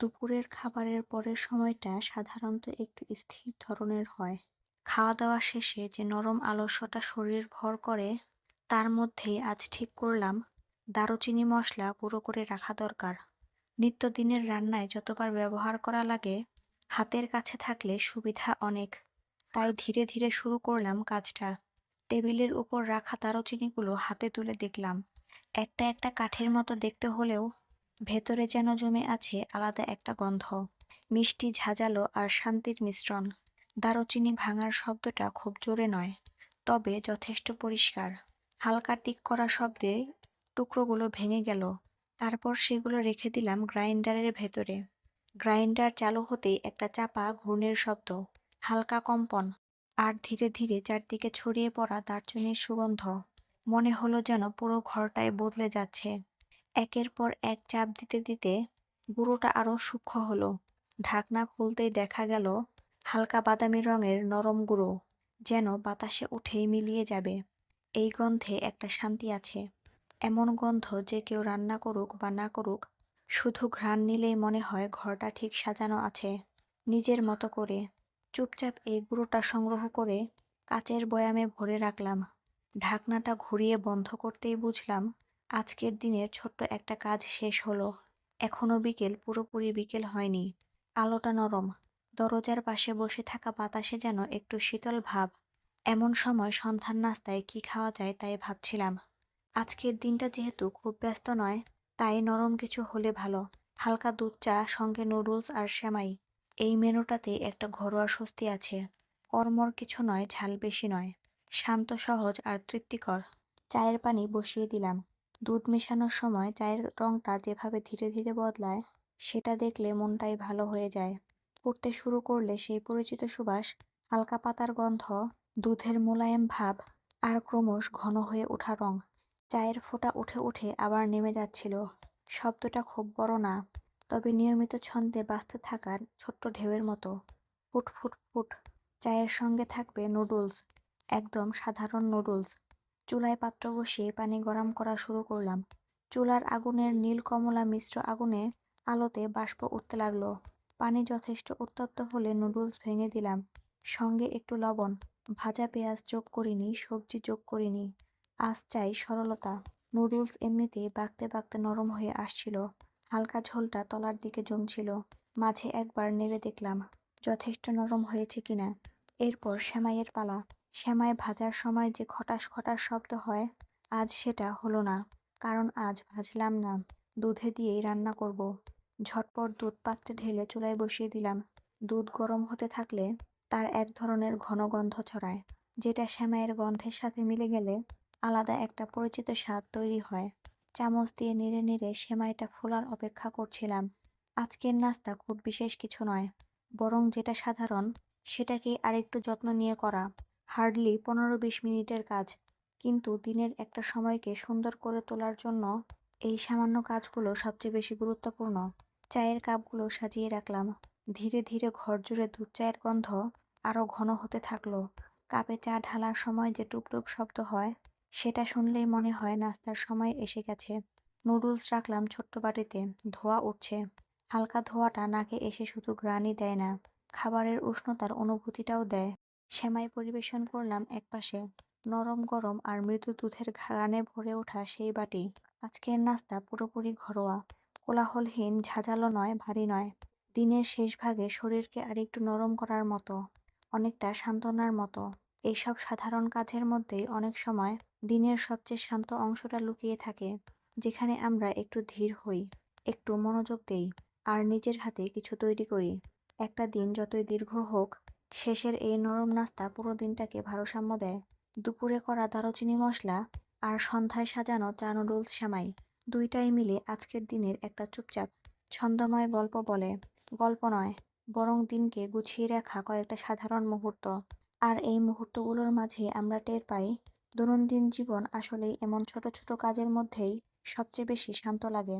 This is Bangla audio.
দুপুরের খাবারের পরের সময়টা সাধারণত একটু স্থির ধরনের হয়। খাওয়া দাওয়া শেষে যে নরম আলস্যটা শরীর ভর করে, তার মধ্যেই আজ ঠিক করলাম, দারুচিনি মশলা গুঁড়ো করে রাখা দরকার। নিত্যদিনের রান্নায় যতবার ব্যবহার করা লাগে, হাতের কাছে থাকলে সুবিধা অনেক। তাই ধীরে ধীরে শুরু করলাম কাজটা। টেবিলের উপর রাখা দারুচিনিগুলো হাতে তুলে দেখলাম। একটা একটা কাঠের মতো দেখতে হলেও ভেতরে যেন জমে আছে আলাদা একটা গন্ধ। মিষ্টি ঝাঁঝালো আর শান্তির মিশ্রণ। দারুচিনি ভাঙার শব্দটা খুব জোরে নয়, তবে যথেষ্ট পরিষ্কার। হালকা টিক করা শব্দে টুকরোগুলো ভেঙে গেল। তারপর সেগুলো রেখে দিলাম গ্রাইন্ডারের ভেতরে। গ্রাইন্ডার চালু হতেই একটা চাপা ঘূর্ণের শব্দ, হালকা কম্পন, আর ধীরে ধীরে চারদিকে ছড়িয়ে পড়া দারচিনির সুগন্ধ। মনে হলো যেন পুরো ঘরটাই বদলে যাচ্ছে। একের পর এক চাপ দিতে দিতে গুঁড়োটা আরও সূক্ষ্ম হলো। ঢাকনা খুলতেই দেখা গেল হালকা বাদামি রঙের নরম গুঁড়ো যেন বাতাসে উঠেই মিলিয়ে যাবে। এই গন্ধে একটা শান্তি আছে। এমন গন্ধ যে কেউ রান্না করুক বা না করুক, শুধু ঘ্রাণ নিলেই মনে হয় ঘরটা ঠিক সাজানো আছে। নিজের মতো করে চুপচাপ এই গুঁড়োটা সংগ্রহ করে কাচের বয়ামে ভরে রাখলাম। ঢাকনাটা ঘুরিয়ে বন্ধ করতেই বুঝলাম আজকের দিনের ছোট্ট একটা কাজ শেষ হলো। এখনও বিকেল, পুরোপুরি বিকেল হয়নি। আলোটা নরম। দরজার পাশে বসে থাকা বাতাসে যেন একটু শীতল ভাব। এমন সময় সন্ধ্যার নাস্তায় কি খাওয়া যায় তাই ভাবছিলাম। আজকের দিনটা যেহেতু খুব ব্যস্ত নয়, তাই নরম কিছু হলে ভালো। হালকা দুধ চা, সঙ্গে নুডলস আর সেমাই। এই মেনুটাতে একটা ঘরোয়া স্বস্তি আছে। কর্মর কিছু নয়, ঝাল বেশি নয়। শান্ত, সহজ আর তৃপ্তিকর। চায়ের পানি বসিয়ে দিলাম। দুধ মেশানোর সময় চায়ের রংটা যেভাবে ধীরে ধীরে বদলায়, সেটা দেখলে মনটাই ভালো হয়ে যায়। পড়তে শুরু করলে সেই পরিচিত সুবাস, হালকা পাতার গন্ধ, দুধের মোলায়েম ভাব, আর ক্রমশ ঘন হয়ে ওঠা রং। চায়ের ফোঁটা উঠে উঠে আবার নেমে যাচ্ছিল। শব্দটা খুব বড় না, তবে নিয়মিত ছন্দে বাঁচতে থাকার ছোট্ট ঢেউয়ের মতো। ফুট ফুট ফুট, চায়ের সঙ্গে থাকবে নুডলস, একদম সাধারণ নুডলস। চুলায় পাত্র বসিয়ে পানি গরম করা শুরু করলাম। চুলার আগুনের নীল কমলা মিশ্র আগুনে আলোতে বাষ্প উঠতে লাগল। পানি যথেষ্ট উত্তপ্ত হলে নুডলস ভেঙে দিলাম। সঙ্গে একটু লবণ, ভাজা পেঁয়াজ যোগ করিনি, সবজি যোগ করিনি। আজ চাই সরলতা। নুডলস এমনিতেই বাঁকতে বাঁকতে নরম হয়ে আসছিল। হালকা ঝোলটা তলার দিকে জমছিল। মাঝে একবার নেড়ে দেখলাম, যথেষ্ট নরম হয়েছে কিনা। এরপর সেমাইয়ের পালা। সেমাই ভাজার সময় যে খটাস খটাস শব্দ হয়, আজ সেটা হলো না। কারণ আজ ভাজলাম না, দুধে দিয়েই রান্না করব। ঝটপট দুধ পাত্রে ঢেলে চুলায় বসিয়ে দিলাম। দুধ গরম হতে থাকলে তার এক ধরনের ঘন গন্ধ ছড়ায়, যেটা সেমাইয়ের গন্ধের সাথে মিলে গেলে আলাদা একটা পরিচিত স্বাদ তৈরি হয়। চামচ দিয়ে নেড়ে নেড়ে সেমাইটা ফোলার অপেক্ষা করছিলাম। আজকের নাস্তা খুব বিশেষ কিছু নয়, বরং যেটা সাধারণ সেটাকে আরেকটু যত্ন নিয়ে করা। হার্ডলি পনেরো বিশ মিনিটের কাজ। কিন্তু দিনের একটা সময়কে সুন্দর করে তোলার জন্য এই সামান্য কাজগুলো সবচেয়ে বেশি গুরুত্বপূর্ণ। চায়ের কাপগুলো সাজিয়ে রাখলাম। ধীরে ধীরে ঘর জুড়ে দুধ চায়ের গন্ধ আরও ঘন হতে থাকল। কাপে চা ঢালার সময় যে টুপটুপ শব্দ হয়, সেটা শুনলেই মনে হয় নাস্তার সময় এসে গেছে। নুডলস রাখলাম ছোট্ট বাটিতে, ধোয়া উঠছে। হালকা ধোয়াটা নাকে এসে শুধু গ্রানই দেয় না, খাবারের উষ্ণতার অনুভূতিটাও দেয়। সেমাই পরিবেশন করলাম একপাশে নরম গরম আর মৃদু দুধের ঘ্রাণে ভরে ওঠা সেই বাটি। আজকের নাস্তা পুরোপুরি ঘরোয়া। কোলাহলহীন, ঝাঁঝালো নয়, ভারী নয়। দিনের শেষ ভাগে শরীরকে আরেকটু নরম করার মতো, অনেকটা সান্ত্বনার মতো। এইসব সাধারণ কাজের মধ্যেই অনেক সময় দিনের সবচেয়ে শান্ত অংশটা লুকিয়ে থাকে, যেখানে আমরা একটু ধীর হই, একটু মনোযোগ দেই, আর নিজের হাতে কিছু তৈরি করি। একটা দিন যতই দীর্ঘ হোক শেষের এই নরম নাস্তা পুরো দিনটাকে ভারসাম্য দেয়। দুপুরে করা দারুচিনি মশলা আর সন্ধ্যায় সাজানো চা নুডলস সেমাই দুইটাই মিলে আজকের দিনের একটা চুপচাপ, ছন্দময় গল্প বলে। গল্প নয়, বরং দিনকে গুছিয়ে রাখা কয়েকটা সাধারণ মুহূর্ত। আর এই মুহূর্তগুলোর মাঝে আমরা টের পাই, দৈনন্দিন জীবন আসলেই এমন ছোট ছোট কাজের মধ্যেই সবচেয়ে বেশি শান্ত লাগে।